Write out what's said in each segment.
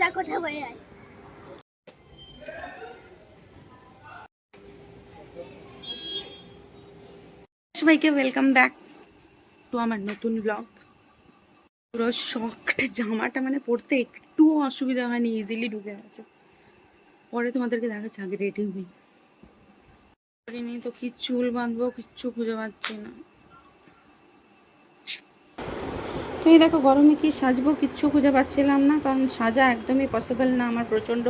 যা সবাইকে welcome back to আমার নতুন ব্লগ পুরো শক্ট জামাটা মানে পরতে একটুও অসুবিধা হয়নি ইজিলি ঢুকে গেছে। পরে তোমাদেরকে দেখাচ্ছি, আগে রেডি হই। তো কি চুল বাঁধবো, কিচ্ছু খুঁজে পাচ্ছি না। এই দেখো গরমে কি সাজবো কিচ্ছু খুঁজে পাচ্ছিলাম না, কারণ সাজা একদমই পসিবল না। আমার প্রচণ্ড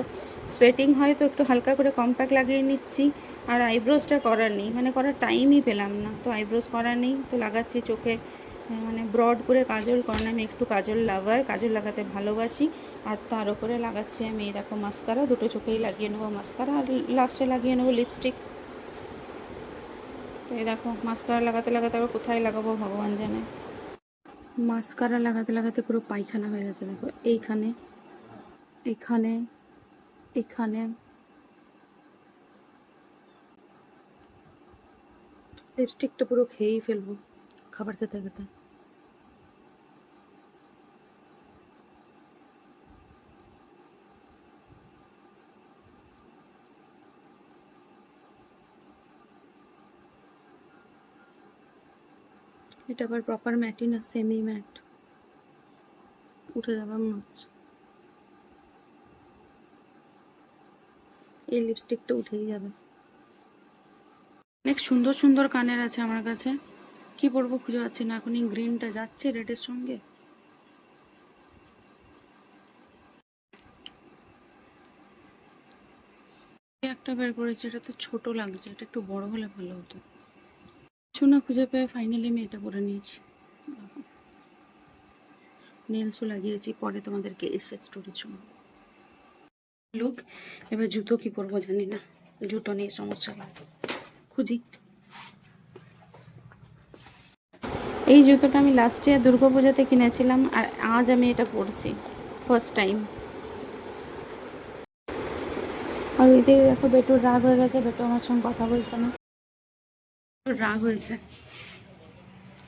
স্ওয়েটিং হয়, তো একটু হালকা করে কম্প্যাক্ট লাগিয়ে নিচ্ছি। আর আইব্রোজটা করার নেই মানে করার টাইমই পেলাম না। তো আইব্রোজ করার নেই, তো লাগাচ্ছি চোখে মানে ব্রড করে কাজল, কারণ আমি একটু কাজল লাভার কাজল লাগাতে ভালোবাসি। আর তার উপরে লাগাচ্ছি আমি এই দেখো মাস্কারা দুটো চোখেই লাগিয়ে নেব মাস্কারা আর লাস্টে লাগিয়ে নেব লিপস্টিক তো এই দেখো মাস্কারা লাগাতে লাগাতে আবার কোথায় লাগাবো ভগবান জানে। মাস্কারা লাগাতে লাগাতে পুরো পায়খানা হয়ে গেছে, দেখো। এইখানে, এখানে এখানে। লিপস্টিকটা পুরো খেয়েই ফেলব, খাবার খেতে খেতে। এটা আবার প্রপার ম্যাটই না সেমি ম্যাট উঠে যাবে মনে হচ্ছে। এই লিপস্টিকটা উঠেই যাবে। অনেক সুন্দর সুন্দর কানের আছে আমার কাছে। কি পরবো খুঁজে পাচ্ছি না এখন এই গ্রিনটা যাচ্ছে রেডের সঙ্গে। একটা বের করেছি, এটা তো ছোট লাগছে, এটা একটু বড় হলে ভালো হতো। কিছু না খুঁজে পেয়ে ফাইনালি আমি এটা পরে নিয়েছি। নেলসও লাগিয়েছি, পরে তোমাদেরকে এসে স্টোরি শুনো লুক এবার জুতো কি পরবো জানি না। জুতো নিয়ে সমস্যা খুঁজি। এই জুতোটা আমি লাস্ট ইয়ার দুর্গা দুর্গাপূজাতে কিনেছিলাম, আর আজ আমি এটা পরছি ফার্স্ট টাইম আর ওইদিকে দেখো, বেটুর রাগ হয়ে গেছে, বেটু আমার সঙ্গে কথা বলছে না। রাগ হয়েছে।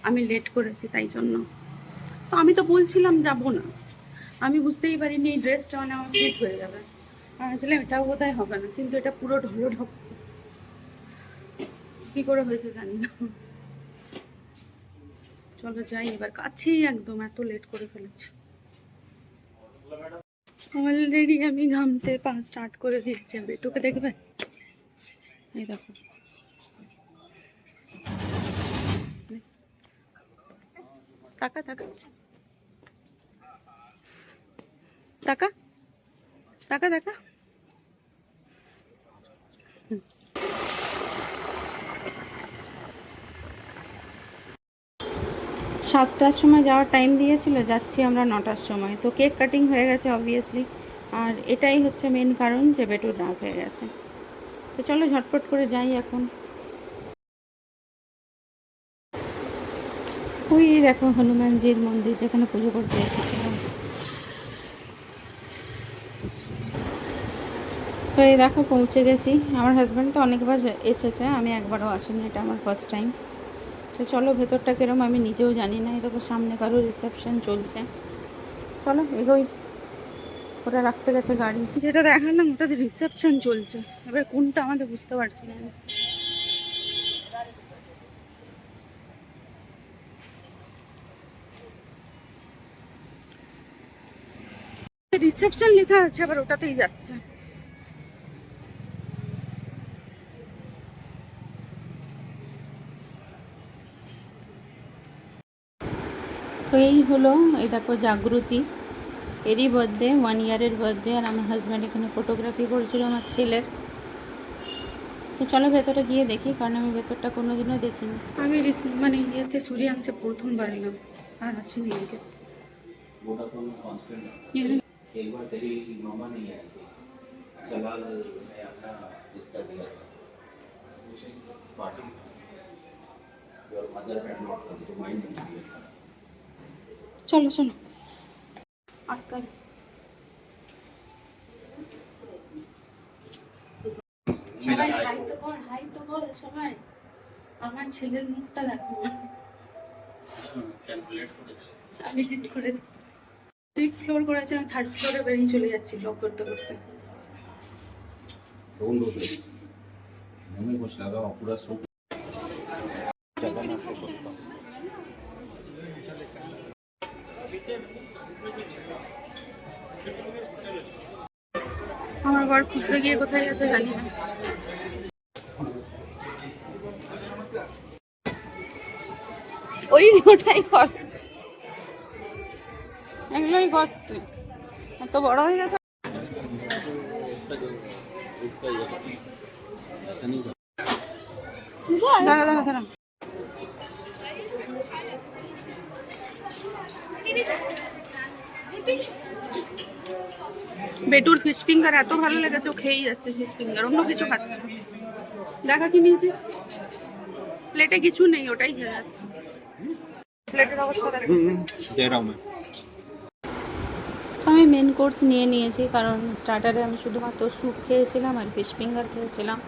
আমি লেট করেছি তাই জন্য। তো আমি তো বলছিলাম যাব না। আমি বুঝতেই পারিনি এই ড্রেসটা মানে আমার ফিট হয়ে যাবে আসলে এটাও বোধহয় হবে না, কিন্তু এটা পুরো ঢলো ঢপ। কি করে হয়েছে জানি না। চলো যাই, এবার কাছেই একদম এত লেট করে ফেলেছি। অলরেডি আমি ঘামতে পা স্টার্ট করে দিচ্ছি বেটুকে দেখবে? এই দেখো। তাকা তাকা। তাকা। তাকা দেখা সাতটার সময় যাওয়ার টাইম দিয়েছিল, যাচ্ছি আমরা নটার সময়। তো কেক কাটিং হয়ে গেছে অবভিয়াসলি আর এটাই হচ্ছে মেন কারণ যে বেটুর রাগ হয়ে গেছে। তো চলো ঝটপট করে যাই এখন। ওই দেখো হনুমানজির মন্দির যেখানে পুজো করতে এসেছিলাম তো এই দেখো পৌঁছে গেছি। আমার হাজব্যান্ড তো অনেকবার এসেছে, আমি একবারও আসিনি, এটা আমার ফার্স্ট টাইম তো চলো ভেতরটা কিরম আমি নিজেও জানি না দেখো সামনে কারও রিসেপশন চলছে। চলো এগোই। ওটা রাখতে গেছে গাড়ি। যেটা দেখালাম ওটাতে রিসেপশন চলছে। এবার কোনটা আমাদের বুঝতে পারছি না রিসেপশন লেখা আছে আবার ওটাতেই যাচ্ছে। তো এই হলো এই দেখো জাগ্রতি। এরই বার্থডে ওয়ান ইয়ারের বার্থডে আর আমার হাজব্যান্ড এখানে ফটোগ্রাফি করছিল আমার ছেলের। তো চলো ভেতরে গিয়ে দেখি কারণ আমি ভেতরটা কোনো দিনও দেখিনি। আমি মানে ইয়েতে সূর্যাংশে প্রথম এলাম আর আসিনি এদিকে। एक बार तेरी मामा नहीं आए थे जलाल ने अपना इसका दिया था मुझे party your mother had not come to mind চলো চলো আটকাই সবাই হাই তো বল হাই তো বল সবাই আমার ছেলের মুখটা দেখো कैलकुलेट করে দিল আমি লেট করে দিই। ফ্লোর করেছে আমি থার্ড ফ্লোরে বেরিয়ে চলে যাচ্ছি ব্লগ করতে করতে। আমার বর খুঁজতে গিয়ে কোথায় গেছে জানি না। ওই ওটাই কর এগুলোই করতে এত বড় হয়ে গেছে। বেটুর ফিশ ফিঙ্গার এত ভালো লেগেছে, ও খেয়েই যাচ্ছে ফিশ ফিঙ্গার অন্য কিছু খাচ্ছে না। দেখা কি নিয়েছিস প্লেটে কিছু নেই, ওটাই খেয়ে যাচ্ছে। প্লেটের অবস্থা আমি মেন কোর্স নিয়ে নিয়েছি, কারণ স্টার্টারে আমি শুধুমাত্র স্যুপ খেয়েছিলাম আর ফিশ ফিঙ্গার খেয়েছিলাম।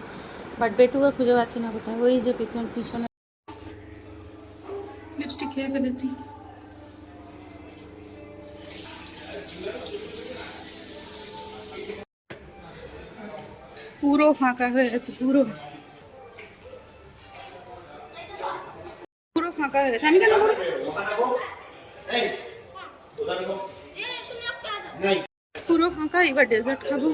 বাট বেটুকে খুঁজে পাচ্ছি না কোথায়। ওই যে পিছন পিছনে লিপস্টিক খেয়ে ফেলেছি। পুরো ফাঁকা হয়ে গেছে, পুরো। পুরো ফাঁকা হয়ে গেছে। আমি কেন করব? পুরো ফাঁকা এবার ডেজার্ট খাবো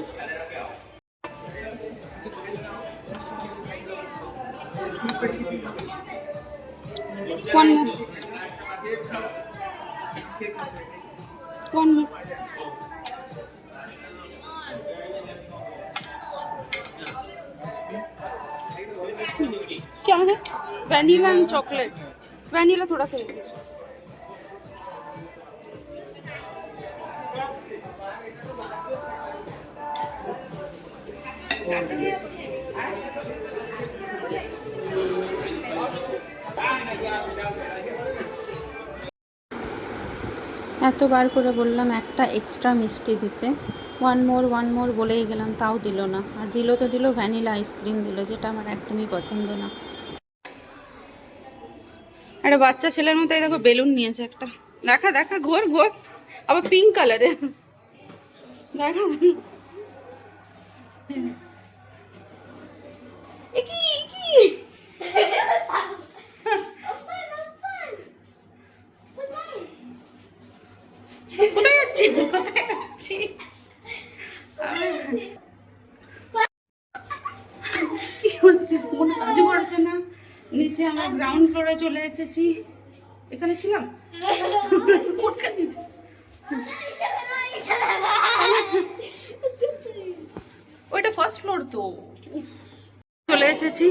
One more. One more. क्या है वैनिला एंड चॉकलेट वैनिला थोड़ा सा এতবার করে বললাম একটা এক্সট্রা মিষ্টি দিতে। ওয়ান মোর ওয়ান মোর বলেই গেলাম, তাও দিল না। আর দিল তো দিল ভ্যানিলা আইসক্রিম দিল, যেটা আমার একদমই পছন্দ না। একটা বাচ্চা ছেলের মতো দেখো, বেলুন নিয়েছে একটা। দেখা দেখা, ঘোর ঘোর। আবার পিঙ্ক কালারের দেখা। নিচে আমরা গ্রাউন্ড ফ্লোরে চলে এসেছি। এখানে ছিলাম? ওইটা ফার্স্ট ফ্লোর তো। চলে এসেছি।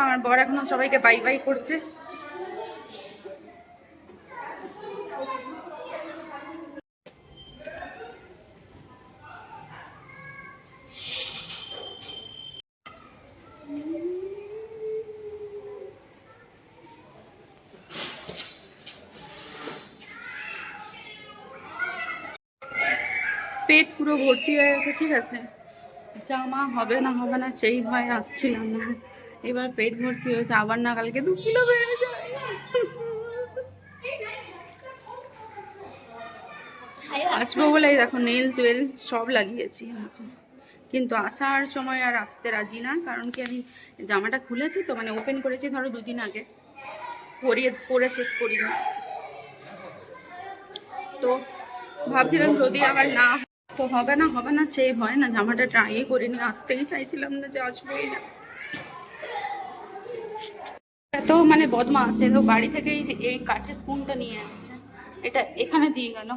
আমার বর এখনও সবাইকে বাই বাই করছে। পেট পুরো ভর্তি হয়ে গেছে, ঠিক আছে। জামা হবে না হবে না, সেই ভয়ে আসছিলাম। না এবার পেট ভর্তি হয়েছে, আবার না, কালকে দু কিলো বেড়ে যায়। আসব বলে দেখো নেলস ওয়েল সব লাগিয়েছি কিন্তু আসার সময় আর আসতে রাজি না, কারণ কি আমি জামাটা খুলেছি তো মানে ওপেন করেছি ধরো দুদিন আগে। পরিয়ে, পরে চেক করি না। তো ভাবছিলাম যদি আবার না তো হবে না হবে না সেই ভয় না। জামাটা ট্রাই করিনি, আসতেই চাইছিলাম না যে আসবোই না। এত মানে বদমা আছে তো বাড়ি থেকে এই- কাঠের স্পুনটা নিয়ে এসছে। এটা এখানে দিয়ে গেল।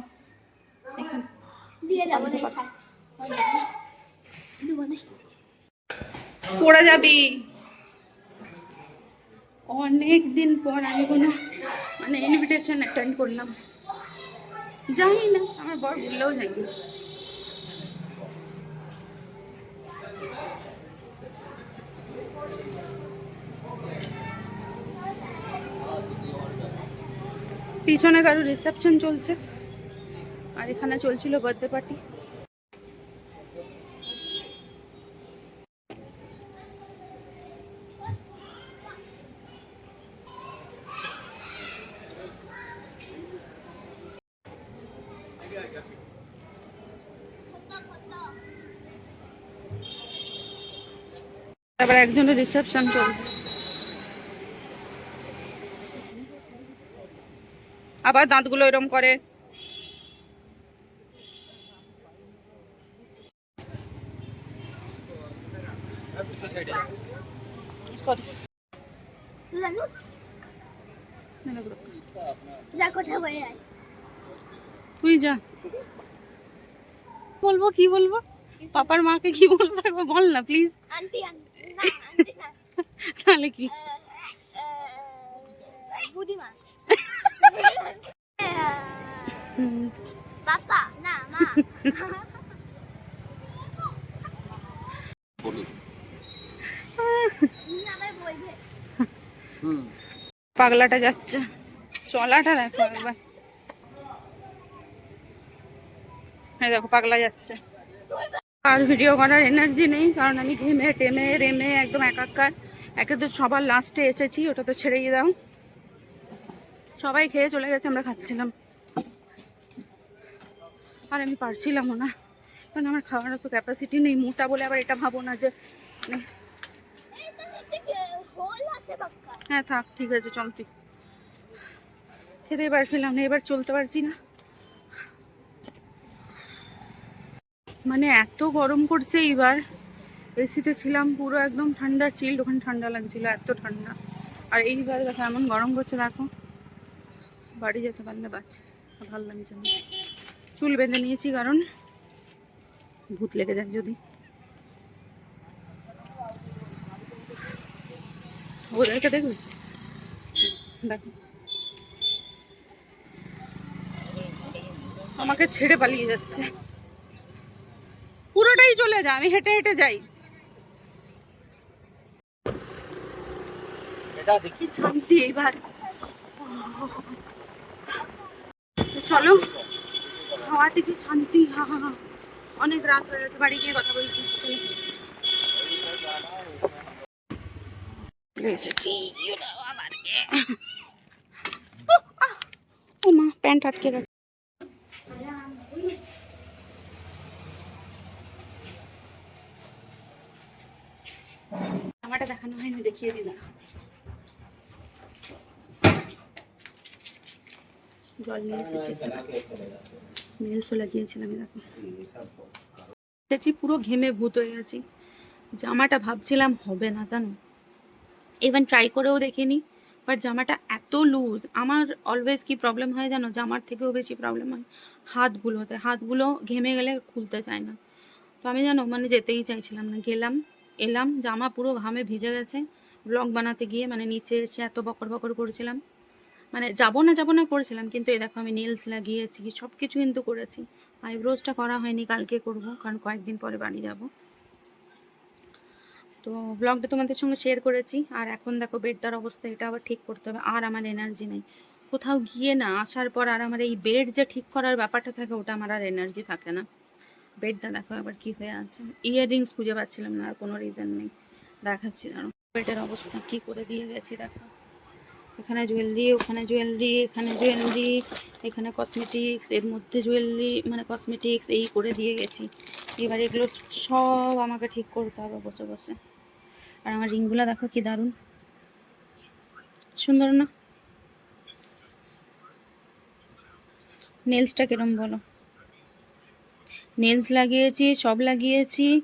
পড়ে যাবি। অনেক দিন পর আমি কোনো মানে ইনভিটেশন অ্যাটেন্ড করলাম। যাই না আমার বর ভুললেও যাই পিছনে কারও রিসেপশন চলছে। আর এখানে চলছিল বার্থডে পার্টি তারপর একজনের রিসেপশন চলছে। আবার দাঁতগুলো এরম করে। তুই যা। বলব কি বলব? পাপার মাকে কি বলব একবার বল না প্লিজ আন্টি আন্টি না আন্টি না। তাহলে কি? বুদিমা। পাগলাটা যাচ্ছে। চলাটা দেখো একবার। হ্যাঁ দেখো, পাগলা যাচ্ছে। আর ভিডিও করার এনার্জি নেই, কারণ আমি ঘেমে টেমে, রেমে, একদম একাকার। একে তো সবার লাস্টে এসেছি, ওটা তো ছেড়েই দাও। সবাই খেয়ে চলে গেছে, আমরা খাচ্ছিলাম। আর আমি পারছিলামও না, কারণ আমার খাওয়ার তো ক্যাপাসিটি নেই। মোটা বলে আবার এটা ভাবো না যে মানে হ্যাঁ থাক, ঠিক আছে, চল তুই। খেতেই পারছিলাম না, এবার চলতে পারছি না। মানে এত গরম করছে এইবার। এসিতে ছিলাম, পুরো একদম ঠান্ডা চিল্ড ওখানে ঠান্ডা লাগছিল, এত ঠান্ডা। আর এইবার দেখো, এমন গরম করছে দেখো। বাড়ি যেতে পারলে বাচ্চা। ভালো লাগছে না চুল বেঁধে নিয়েছি কারণ ভূত লেগে যায় যদি। ওদেরকে দেখবি? দেখো। আমাকে ছেড়ে পালিয়ে যাচ্ছে। পুরোটাই চলে যায় আমি হেঁটে হেঁটে যাই। এটা দেখি। শান্তি এবার চলো হাওয়াতে কি শান্তি হা হা হা। অনেক রাত হয়ে গেছে বাড়ি গিয়ে কথা বলছি চলো। ও মা প্যান্ট আটকে গেছে আমারটা দেখানো হয়নি দেখিয়ে দিলাম জল নিয়ে এসেছি। নেলসও লাগিয়েছিলাম দেখো। এসেছি পুরো ঘেমে ভূত হয়ে গেছি। জামাটা ভাবছিলাম হবে না জানো? ইভেন ট্রাই করেও দেখিনি বাট জামাটা এত লুজ আমার অলওয়েজ কি প্রবলেম হয় জানো? জামার থেকেও বেশি প্রবলেম হয়। হাতগুলোতে হাতগুলো ঘেমে গেলে খুলতে চায় না। তো আমি জানো মানে যেতেই চাইছিলাম না। গেলাম এলাম জামা পুরো ঘামে ভিজে গেছে। ব্লগ বানাতে গিয়ে মানে নিচে এসে এত বকর বকর করেছিলাম। মানে যাব না যাব না করেছিলাম, কিন্তু এই দেখো আমি নেলস লাগিয়েছি সব কিছু কিন্তু করেছি। আইব্রোজটা করা হয়নি, কালকে করব, কারণ কয়েকদিন পরে বাড়ি যাব। তো ব্লগটা তোমাদের সঙ্গে শেয়ার করেছি, আর এখন দেখো বেডটার অবস্থা, এটা আবার ঠিক করতে হবে, আর আমার এনার্জি নেই। কোথাও গিয়ে না আসার পর আর আমার এই বেড যে ঠিক করার ব্যাপারটা থাকে, ওটা আমার আর এনার্জি থাকে না। বেডটা দেখো আবার কি হয়ে আছে ইয়াররিংস খুঁজে পাচ্ছিলাম না, আর কোনো রিজন নেই। দেখাচ্ছি দাঁড়ো বেডের অবস্থা কি করে দিয়ে গেছি, দেখো। এখানে জুয়েলারি ওখানে জুয়েলারি এখানে জুয়েলারি এখানে কসমেটিক্স এর মধ্যে জুয়েলারি মানে কসমেটিক্স এই করে দিয়ে গেছি। এবার এগুলো সব আমাকে ঠিক করতে হবে বসে বসে। আর আমার রিংগুলো দেখো কি দারুণ। সুন্দর না? নেলসটা কিরম বলো? নেলস লাগিয়েছি, সব লাগিয়েছি।